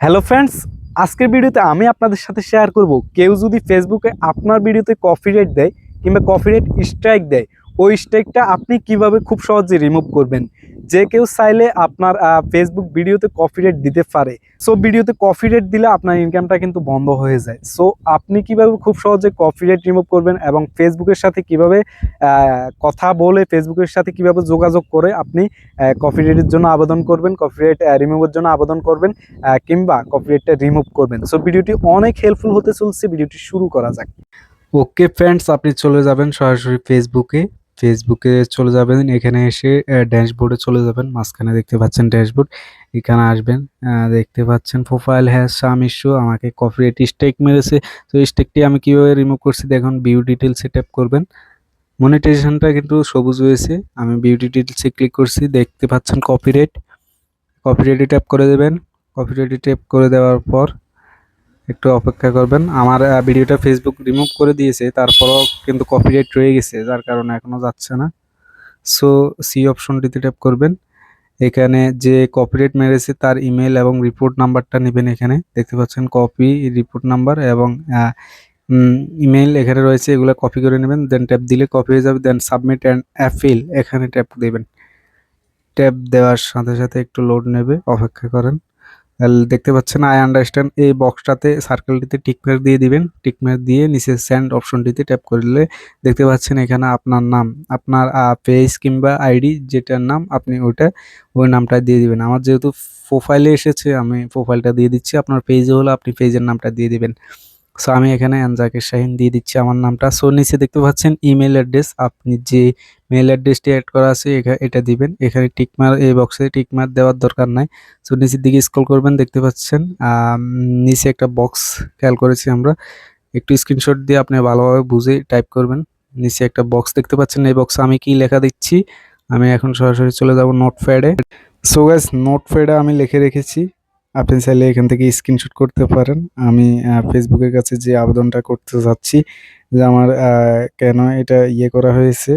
Hello friends আজকের ভিডিওতে আমি আপনাদের সাথে শেয়ার করব, কেউ যদি ফেসবুকে আপনার ভিডিওতে কফি রেট দেয় কিংবা কফি রেট স্ট্রাইক দেয় ওই স্টেকটা আপনি কীভাবে খুব সহজে রিমুভ করবেন? যে কেউ চাইলে আপনার ফেসবুক ভিডিওতে কপি রেট দিতে পারে। সো ভিডিওতে কপি রেট দিলে আপনার ইনকামটা কিন্তু বন্ধ হয়ে যায়। সো আপনি কীভাবে খুব সহজে কপি রেট রিমুভ করবেন এবং ফেসবুকের সাথে কীভাবে কথা বলে ফেসবুকের সাথে কীভাবে যোগাযোগ করে আপনি কপি রেটের জন্য আবেদন করবেন কপি রেট রিমুভের জন্য আবেদন করবেন কিংবা কিংবা রেটটা রিমুভ করবেন। সো ভিডিওটি অনেক হেল্পফুল হতে চলছে। ভিডিওটি শুরু করা যাক। ওকে ফ্রেন্ডস আপনি চলে যাবেন সরাসরি ফেসবুকে ফেসবুকে চলে যাবেন, এখানে এসে ড্যাশবোর্ডে চলে যাবেন, মাঝখানে দেখতে পাচ্ছেন ড্যাশবোর্ড এখানে আসবেন দেখতে পাচ্ছেন প্রোফাইল হ্যাজ সাম ইস্যু আমাকে কপিরাইট স্টেক মেরেছে, তো স্টেকটি আমি কীভাবে রিমুভ করছি দেখুন ভিউ ডিটেলসে ট্যাপ করবেন মনিটাইজেশনটা কিন্তু সবুজ হয়েছে, আমি ভিউ ডিটেলসে ক্লিক করছি, দেখতে পাচ্ছেন কপিরাইট কপিরাইটে ট্যাপ করে দেবেন কপিরাইটে ট্যাপ করে দেওয়ার পর একটু অপেক্ষা করবেন। আমার ভিডিওটা ফেসবুক রিমুভ করে দিয়েছে, তারপরও কিন্তু কপিরাইট রয়ে গেছে, যার কারণে এখনও যাচ্ছে না। সো সি অপশনটিতে ট্যাপ করবেন। এখানে যে কপিরাইট মেরেছে, তার ইমেল এবং রিপোর্ট নাম্বারটা নেবেন এখানে। দেখতে পাচ্ছেন কপি রিপোর্ট নাম্বার এবং ইমেল এখানে রয়েছে, এগুলো কপি করে নেবেন দেন ট্যাপ দিলে কপি হয়ে যাবে দেন সাবমিট অ্যান্ড অ্যাফিল এখানে ট্যাপ দেবেন। ট্যাপ দেওয়ার সাথে সাথে একটু লোড নেবে, অপেক্ষা করেন। দেখতে পাচ্ছেন আই আন্ডারস্ট্যান্ড এই বক্সটাতে সার্কেলটিতে টিকমার্ক দিয়ে দিবেন। টিকমার্ক দিয়ে নিচে সেন্ড অপশনটিতে ট্যাপ করলে দেখতে পাচ্ছেন এখানে আপনার নাম, আপনার পেজ কিংবা আইডি যেটার নাম আপনি ওইটা ওই নামটা দিয়ে দিবেন। আমার যেহেতু প্রোফাইলে এসেছে, আমি প্রোফাইলটা দিয়ে দিচ্ছি, আপনার পেজে হলে আপনি পেজের নামটা দিয়ে দিবেন। সো আমি এখানে আনজাকির শাহিন দিয়ে দিচ্ছি আমার নামটা। সো নিচে দেখতে পাচ্ছেন ইমেল অ্যাড্রেস আপনি যে মেল অ্যাড্রেসটি অ্যাড করা আছে এটা দিবেন। এখানে টিকমার এই বক্সে টিকমার দেওয়ার দরকার নাই। সো নিচের দিকে স্ক্রল করবেন, দেখতে পাচ্ছেন নিচে একটা বক্স খেয়াল করেছি আমরা। একটু স্ক্রিনশট দিয়ে আপনি ভালোভাবে বুঝে টাইপ করবেন। নিচে একটা বক্স দেখতে পাচ্ছেন, এই বক্সে আমি কি লেখা দিচ্ছি? আমি এখন সরাসরি চলে যাব নোটপ্যাডে সো গাইস নোটপ্যাডে আমি লিখে রেখেছি। আপনি চাইলে এখান থেকে স্ক্রিনশট করতে পারেন। আমি ফেসবুকের কাছে যে আবেদনটা করতে যাচ্ছি, যে আমার কেন এটা ইয়ে করা হয়েছে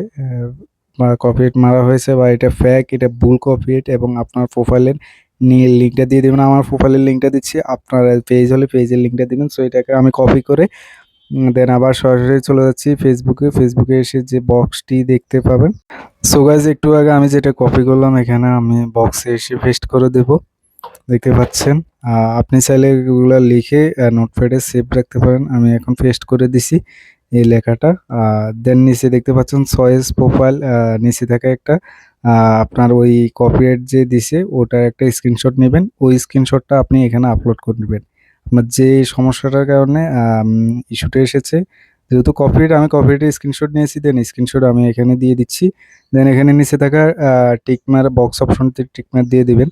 কপিরাইট মারা হয়েছে বা এটা ফ্যাক এটা ভুল কপিরাইট এবং আপনার প্রোফাইলের নিয়ে লিঙ্কটা দিয়ে দেবেন। আমার প্রোফাইলের লিঙ্কটা দিচ্ছি, আপনার পেজ হলে পেজের লিঙ্কটা দিবেন। সো এটাকে আমি কপি করে দেন আবার সরাসরি চলে যাচ্ছি ফেসবুকে ফেসবুকে এসে যে বক্সটি দেখতে পাবেন। সো গাইজ একটু আগে আমি যেটা কপি করলাম, এখানে আমি বক্সে এসে পেস্ট করে দেব। দেখতে পাচ্ছেন? আপনি চাইলে এগুলো লিখে নোটপ্যাডে সেভ রাখতে পারেন। আমি এখন পেস্ট করে দিছি। এই লেখাটা। দেন নিচে দেখতে পাচ্ছেন চয়েস প্রোফাইল নিচে থাকা একটা আপনার ওই কপিরাইট যে দিছে, ওটার একটা স্ক্রিনশট নেবেন। ওই স্ক্রিনশটটা আপনি এখানে আপলোড করে নেবেন। আপনার যে সমস্যাটার কারণে ইস্যুটা এসেছে, যেহেতু কপিরাইট আমি কপিরাইটের স্ক্রিনশট নিয়েছি দেন স্ক্রিনশট আমি এখানে দিয়ে দিচ্ছি। দেন এখানে নিচে থাকা টিকমার বক্স অপশনটি টিকমার দিয়ে দিবেন।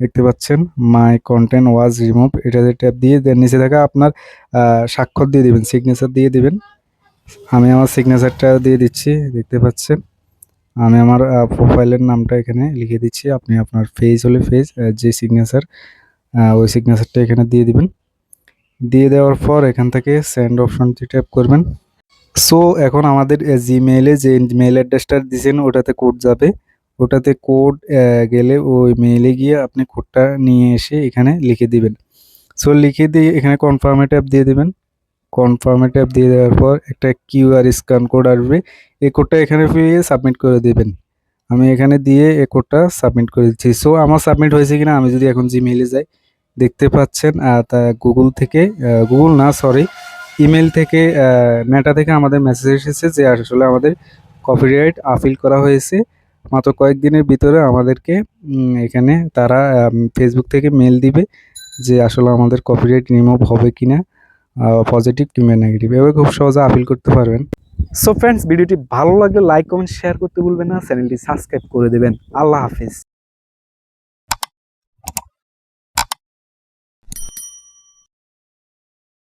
দেখতে পাচ্ছেন মাই কন্টেন্ট ওয়াজ রিমুভ এটাতে ট্যাপ দিয়ে দেন নিচে থাকা আপনার স্বাক্ষর দিয়ে দিবেন সিগনেচার দিয়ে দিবেন। আমি আমার সিগনেচারটা দিয়ে দিচ্ছি, দেখতে পাচ্ছেন। আমি আমার প্রোফাইলের নামটা এখানে লিখে দিচ্ছি। আপনি আপনার ফেজ হলে ফেজ যে সিগনেচার ওই সিগনেচারটা এখানে দিয়ে দিবেন। দিয়ে দেওয়ার পর এখান থেকে সেন্ড অপশনটি ট্যাপ করবেন। সো এখন আমাদের জিমেইলে যে মেইল অ্যাড্রেসটা দিয়েছেন, ওটাতে কোড যাবে। ওটাতে কোড গেলে ওই মেইলে গিয়ে আপনি কোডটা নিয়ে এসে এখানে লিখে দিবেন। সো লিখে দিয়ে এখানে কনফার্মে ট্যাপ দিয়ে দিবেন। কনফার্মে ট্যাপ দিয়ে দেওয়ার পর একটা কিউআর স্ক্যান কোড আসবে। এই কোডটা এখানে ফিরিয়ে সাবমিট করে দেবেন। আমি এখানে দিয়ে এই কোডটা সাবমিট করে দিচ্ছি। সো আমার সাবমিট হয়েছে কিনা আমি যদি এখন জিমেইলে যাই দেখতে পাচ্ছেন আহ, তা গুগল থেকে গুগল না সরি ইমেল থেকে মেটা থেকে আমাদের মেসেজ এসেছে যে আসলে আমাদের কপিরাইট আপিল করা হয়েছে। মাত্র কয়েকদিনের ভিতরে আমাদেরকে এখানে তারা ফেসবুক থেকে মেল দিবে যে আসলে আমাদের কপিরাইট রিমুভ হবে কিনা। পজিটিভ কিংবা নেগেটিভ এভাবে খুব সহজে আপিল করতে পারবেন। সো ফ্রেন্ডস ভিডিওটি ভালো লাগলে লাইক কমেন্ট শেয়ার করতে ভুলবেন না। চ্যানেলটি সাবস্ক্রাইব করে দেবেন। আল্লাহ হাফিজ।